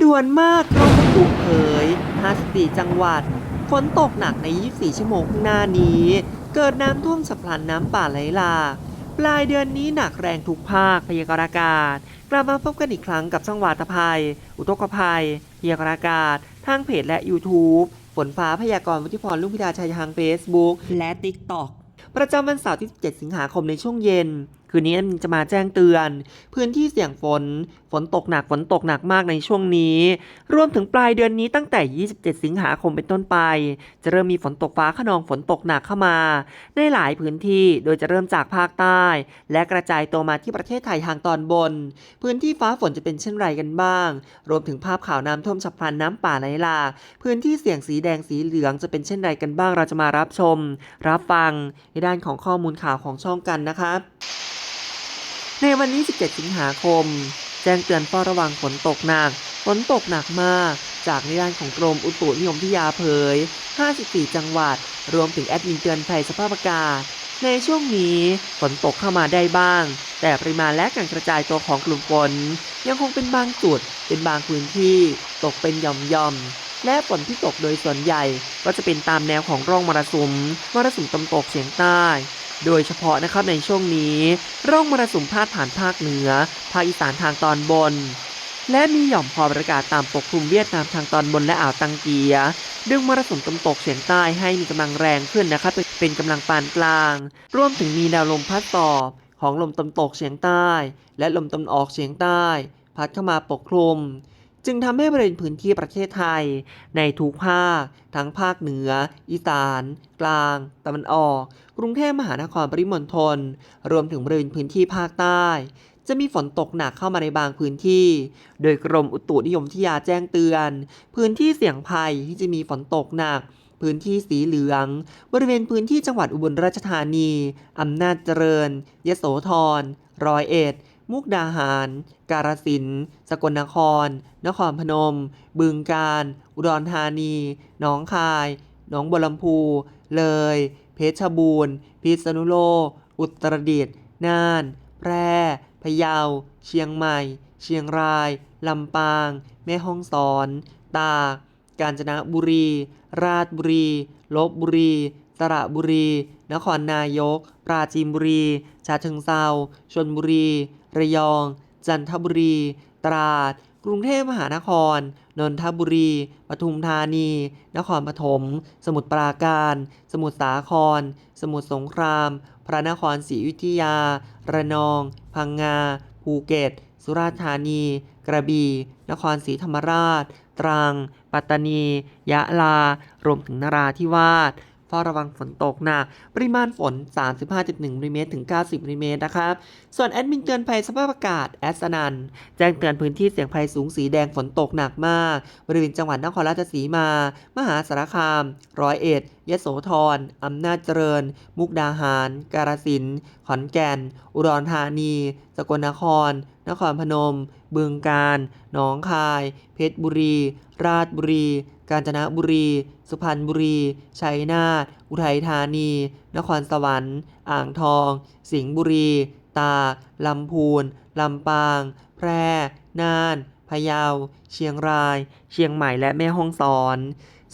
ด่วนมากกรมอุตุเผย54จังหวัดฝนตกหนักใน 24 ชั่วโมงข้างหน้านี้ เกิดน้ำท่วมฉับพลันน้ำป่าไหลหลากปลายเดือนนี้หนักแรงทุกภาคพยากรณ์อากาศ กลับมาพบกันอีกครั้งกับช่องวาตภัย อุทกภัยพยากรณ์อากาศ ทางเพจและ YouTube ฝนฟ้าพยากรณ์วุฒิพรลุงพิดาชัยทาง Facebook และ TikTok ประจำวันเสาร์ที่17สิงหาคมในช่วงเย็น คืนนี้จะมาแจ้งเตือน พื้นที่เสี่ยงฝน ฝนตกหนักฝนตกหนักมากในช่วงนี้ รวมถึงปลายเดือนนี้ตั้งแต่ 27 สิงหาคมเป็นต้นไป จะเริ่มมีฝนตกฟ้าขนองฝนตกหนักเข้ามา ในหลายพื้นที่โดยจะเริ่มจากภาคใต้ และกระจายตัวมาที่ประเทศไทยทางตอนบน พื้นที่ฟ้าฝนจะเป็นเช่นไรกันบ้าง รวมถึงภาพข่าวน้ำท่วมฉับพลันน้ำป่าไหลหลากพื้นที่เสี่ยงสีแดงสีเหลืองจะเป็นเช่นไรกันบ้างเราจะมารับชม รับฟังในด้านของข้อมูลข่าวของช่องกันนะครับ ในวันนี้ 17 สิงหาคม แจ้งเตือนเฝ้าระวังฝนตกหนัก ฝนตกหนักมาก จากในด้านของกรมอุตุนิยมวิทยาเผย 54 จังหวัด รวมถึงแอดมินเตือนภัยสภาพอากาศ ในช่วงนี้ฝนตกเข้ามาได้บ้าง แต่ปริมาณและการกระจายตัวของกลุ่มฝน ยังคงเป็นบางจุด เป็นบางพื้นที่ ตกเป็นหย่อมๆและฝนที่ตกโดยส่วนใหญ่ก็จะเป็นตามแนวของร่องมรสุม มรสุมตะวันตกเฉียงใต้ โดยเฉพาะนะครับในช่วงนี้ร่องมรสุมพาดผ่านภาคเหนือ ภาคอีสานทางตอนบน และมีหย่อมความอากาศต่ำปกคลุมเวียดนามทางตอนบนและอ่าวตังเกีย ดึงมรสุมตะวันตกเฉียงใต้ให้มีกำลังแรงขึ้นนะครับเป็นเป็นกำลังปานกลาง รวมถึงมีแนวลมพัดสอบของลมตะวันตกเฉียงใต้ และลมตะวันออกเฉียงใต้ พัดเข้ามาปกคลุม จึงทำให้บริเวณพื้นที่ประเทศไทย ในทุกภาค ทั้งภาคเหนือ อีสาน กลาง ตะวันออก กรุงเทพมหานครปริมณฑลรวมถึงบริเวณพื้นที่ภาคใต้ จะมีฝนตกหนักเข้ามาในบางพื้นที่ โดยกรมอุตุนิยมวิทยาแจ้งเตือน พื้นที่เสี่ยงภัยที่จะมีฝนตกหนักพื้นที่สีเหลือง บริเวณพื้นที่จังหวัดอุบลราชธานี อำนาจเจริญ ยโสธร ร้อยเอ็ด มุกดาหาร กาฬสินธุ์สกลนคร นครพนม บึงกาฬ อุดรธานี หนองคาย หนองบัวลำพู เลย เพชรบูรณ์ พิษณุโลก อุตรดิตถ์ น่าน แพร่ พะเยา เชียงใหม่ เชียงราย ลำปาง แม่ฮ่องสอน ตาก กาญจนบุรี ราชบุรี ลบบุรี สระบุรี นครนายก ปราจีนบุรี ชาเชิงเซาชลบุรี ระยอง จันทบุรี ตราด กรุงเทพมหานคร นนทบุรี ปทุมธานี นครปฐม สมุทรปราการ สมุทรสาคร สมุทรสงคราม พระนครศรีอยุธยา ระนอง พังงา ภูเก็ต สุราษฎร์ธานี กระบี่ นครศรีธรรมราช ตรัง ปัตตานี ยะลา รวมถึงนราธิวาส ฝ้าระวังฝนตกหนัก ปริมาณฝน 35.1มิลลิเมตรถึง 90มิลลิเมตรนะครับ ส่วนแอดมินเตือนภัยสภาพอากาศแอสนันแจ้งเตือนพื้นที่เสี่ยงภัยสูงสีแดงฝนตกหนักมาก บริเวณจังหวัดนครราชสีมา มหาสารคาม ร้อยเอ็ดยโสธรอำนาจเจริญ มุกดาหาร กาฬสินธุ์ขอนแก่น อุดรธานี สกลนคร นครพนม บึงกาฬ หนองคาย เพชรบุรี ราชบุรี กาญจนบุรี สุพรรณบุรี ชัยนาท อุทัยธานี นครสวรรค์ อ่างทอง สิงห์บุรี ตากลำพูน ลำปาง แพร่ น่าน พะเยา เชียงราย เชียงใหม่ และแม่ฮ่องสอน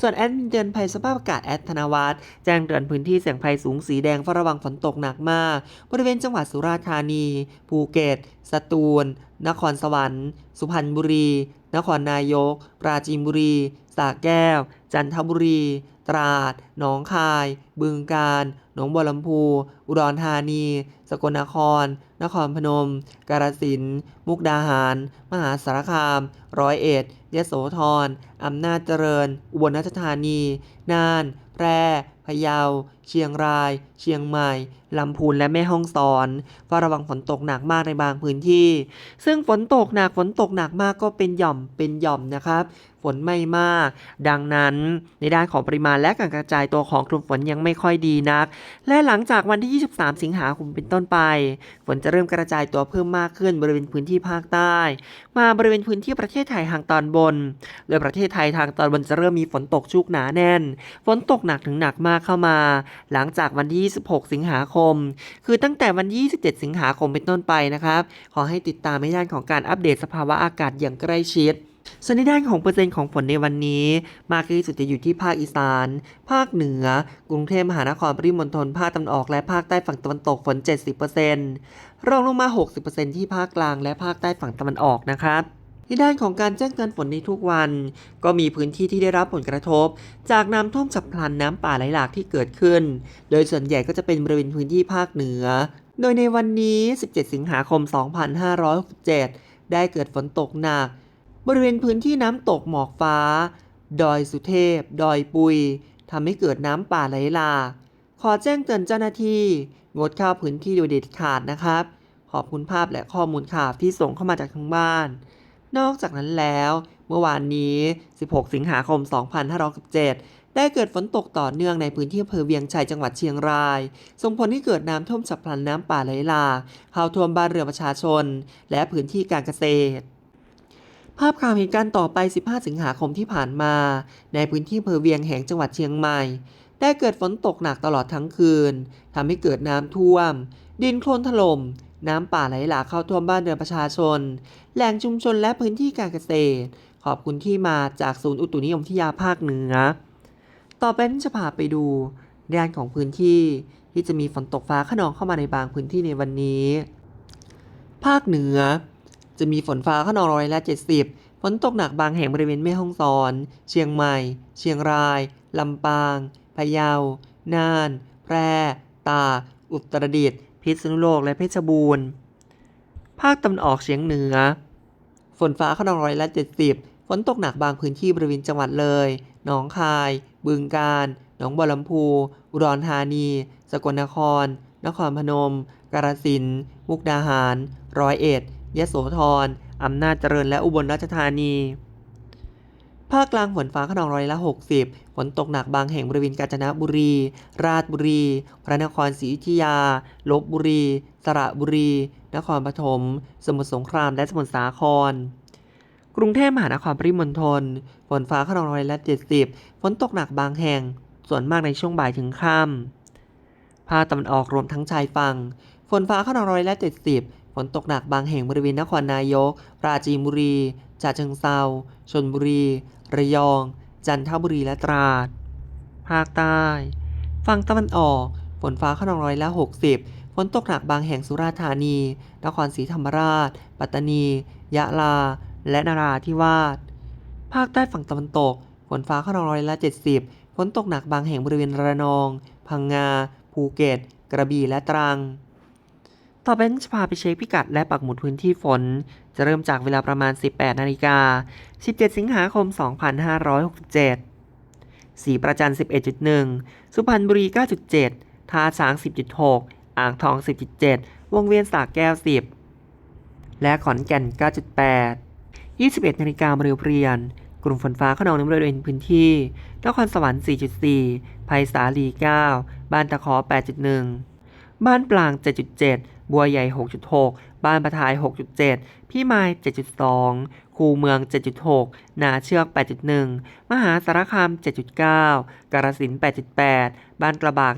ส่วนแอดมินเตือนภัยสภาพอากาศแอดธนวัฒน์แจ้งเตือนพื้นที่เสี่ยงภัยสูงสีแดงเฝ้าระวังฝนตกหนักมาก บริเวณจังหวัดสุราษฎร์ธานี ภูเก็ต สตูล นครสวรรค์ สุพรรณบุรี นครนายก ปราจีนบุรี สระแก้ว จันทบุรี ตราด หนองคาย บึงกาฬ หนองบัวลำพู อุดรธานี สกลนคร นครพนม กาฬสินธุ์ มุกดาหาร มหาสารคาม ร้อยเอ็ดยโสธร อำนาจเจริญ อุบลราชธานี น่าน แพร่พะเยา เชียงราย เชียงใหม่ ลำพูนและแม่ฮ่องสอนเฝ้าระวังฝนตกหนักมากในบางพื้นที่ ซึ่งฝนตกหนักฝนตกหนักมากก็เป็นหย่อมเป็นหย่อมนะครับ ฝนไม่มาก ดังนั้นในด้านของปริมาณและการกระจายตัวของกลุ่มฝนยังไม่ค่อยดีนัก และหลังจากวันที่ 23 สิงหาคมเป็นต้นไป ฝนจะเริ่มกระจายตัวเพิ่มมากขึ้นบริเวณพื้นที่ภาคใต้ มาบริเวณพื้นที่ประเทศไทยทางตอนบนโดยประเทศไทยทางตอนบนจะเริ่มมีฝนตกชุกหนาแน่น ฝนตกหนักถึงหนักมากเข้ามา หลังจากวันที่ 26 สิงหาคม คือตั้งแต่วันที่ 27 สิงหาคมเป็นต้นไปนะครับ ขอให้ติดตามในด้านของการอัปเดตสภาวะอากาศอย่างใกล้ชิด ส่วนในด้านของเปอร์เซ็นต์ของฝนในวันนี้ มากที่สุดจะอยู่ที่ภาคอีสาน ภาคเหนือ กรุงเทพมหานครปริมณฑลภาคตะวันออกและภาคใต้ฝั่งตะวันตกฝน 70%รองลงมา 60%ที่ภาคกลางและภาคใต้ฝั่งตะวันออกนะครับในด้านของการแจ้งเตือนฝนในทุกวัน ก็มีพื้นที่ที่ได้รับผลกระทบ จากน้ำท่วมฉับพลันน้ำป่าไหลหลากที่เกิดขึ้น โดยส่วนใหญ่ก็จะเป็นบริเวณพื้นที่ภาคเหนือ โดยในวันนี้ 17 สิงหาคม 2567 ได้เกิดฝนตกหนัก บริเวณพื้นที่น้ำตกหมอกฟ้า ดอยสุเทพ ดอยปุยทำให้เกิดน้ำป่าไหลหลากขอแจ้งเตือนเจ้าหน้าที่ งดเข้าพื้นที่โดยเด็ดขาดนะครับ ขอบคุณภาพและข้อมูลข่าวที่ส่งเข้ามาจากทางบ้าน นอกจากนั้นแล้ว เมื่อวานนี้ 16 สิงหาคม 2567ได้เกิดฝนตกต่อเนื่องในพื้นที่อำเภอเวียงชัยจังหวัดเชียงราย ส่งผลให้เกิดน้ำท่วมฉับพลันน้ำป่าไหลหลากเข้าท่วมบ้านเรือประชาชน และพื้นที่การเกษตร ภาพข่าวเหตุการณ์ต่อไป 15 สิงหาคมที่ผ่านมา ในพื้นที่อำเภอเวียงแหงจังหวัดเชียงใหม่ ได้เกิดฝนตกหนักตลอดทั้งคืนทำให้เกิดน้ำท่วม ดินโคลนถล่ม น้ำป่าไหลหลากเข้าท่วมบ้านเรือนประชาชน แหล่งชุมชนและพื้นที่การเกษตร ขอบคุณที่มาจากศูนย์อุตุนิยมวิทยาภาคเหนือ ต่อไปนี้จะพาไปดูด้านของพื้นที่ที่จะมีฝนตกฟ้าขนองเข้ามาในบางพื้นที่ในวันนี้ ภาคเหนือ จะมีฝนฟ้าขนองร้อยละ 70 ฝนตกหนักบางแห่งบริเวณแม่ฮ่องสอน เชียงใหม่ เชียงราย ลำปาง พะเยา น่าน แพร่ ตาก อุตรดิตถ์ พิษณุโลก และเพชรบูรณ์ ภาคตะวันออกเฉียงเหนือ ฝนฟ้าขนองร้อยละ 70 ฝนตกหนักบางพื้นที่บริเวณจังหวัดเลย หนองคาย บึงกาฬ หนองบัวลำพู อุดรธานี สกลนคร นครพนม กาฬสินธุ์ มุกดาหาร ร้อยเอ็ด ยโสธร อำนาจเจริญและอุบลราชธานี ภาคกลางฝนฟ้าขนองร้อยละ 60 ฝนตกหนักบางแห่งบริเวณกาญจนบุรี ราชบุรี พระนครศรีอยุธยา ลบบุรี สระบุรี นครปฐม สมุทรสงคราม และสมุทรสาครกรุงเทพมหานครปริมณฑลฝนฟ้าขนองร้อยละ 70 ฝนตกหนักบางแห่ง ส่วนมากในช่วงบ่ายถึงค่ำภาคตะวันออกรวมทั้งชายฝั่ง ฝนฟ้าขนองร้อยละ 70 นตกหนักบางแห่งบริเวณนครนายก ปราจีนบุรีฉะเชิงเซาชลบุรี ระยอง จันทบุรีและตราด ภาคใต้ ฝั่งตะวันออก ฝนฟ้าขนองร้อยละ60 ฝนตกหนักบางแห่งสุราษฎร์ธานี นครศรีธรรมราช ปัตตานี ยะลา และนราธิวาส ภาคใต้ฝั่งตะวันตก ฝนฟ้าขนองร้อยละ 70 ฝนตกหนักบางแห่งบริเวณระนอง พังงา ภูเก็ต กระบี่ และตรัง ต่อไปจะพาไปเช็คพิกัดและปักหมุดพื้นที่ฝน จะเริ่มจากเวลาประมาณ 18 นาฬิกา 17 สิงหาคม 2567 สีประจัน 11.1 สุพรรณบุรี 9.7 ท่าช้าง 10.6 อ่างทอง 10.7 วงเวียนสากแก้ว 10 และขอนแก่น 9.8 21 นาฬิกาเรียวเรียน กลุ่มฝนฟ้าขนองในบริเวณพื้นที่ นครสวรรค์ 4.4ไผ่สาลี 9 บ้านตะขอ 8.1 บ้านปลาง 7.7 บัวใหญ่ 6.6 บ้านประทาย 6.7 พี่ไม้7.2 คูเมือง 7.6 นาเชือก 8.1 มหาสารคาม 7.9 กาฬสิน8.8 บ้านกระบาก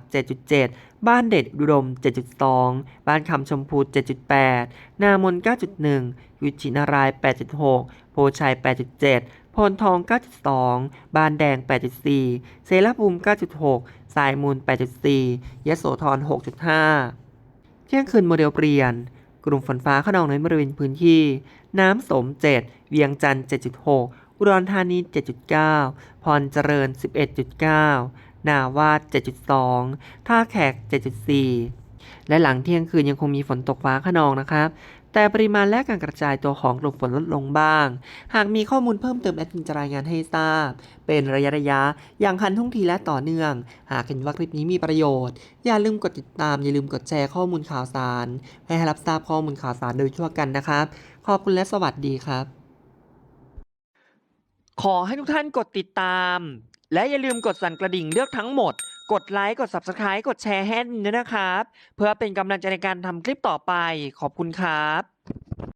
7.7 บ้านเด็ดอุดม 7.2 บ้านคำชมพู 7.8 นามน 9.1 วิจินาราย 8.6 โพชัย 8.7พนทอง 9.2 บ้านแดง 8.4เสรภูมิ 9.6 สายมูล 8.4 ยโสธร 6.5 ที่ยงคืนโมเดลเปลี่ยน กลุ่มฝนฟ้าขนองในบริเวณพื้นที่ น้ำสม 7 เวียงจันทร์ 7.6 อุดรธานี 7.9 พรเจริญ 11.9 นาวาด 7.2 ท่าแขก 7.4 และหลังเที่ยงคืนยังคงมีฝนตกฟ้าขนองนะครับ แต่ปริมาณและการกระจายตัวของกลุ่มฝนลดลงบ้าง หากมีข้อมูลเพิ่มเติมแอดมินจะรายงานให้ทราบ เป็นระยะระยะๆอย่างทันท่วงทีและต่อเนื่อง หากเห็นว่าคลิปนี้มีประโยชน์ อย่าลืมกดติดตาม อย่าลืมกดแชร์ข้อมูลข่าวสาร ให้รับทราบข้อมูลข่าวสารโดยทั่วกันนะครับ ขอบคุณและสวัสดีครับ ขอให้ทุกท่านกดติดตาม และอย่าลืมกดสั่นกระดิ่งเลือกทั้งหมด กดไลค์กด Subscribe กดแชร์ให้ด้วยนะครับ เพื่อเป็นกำลังใจในการทำคลิปต่อไปขอบคุณครับ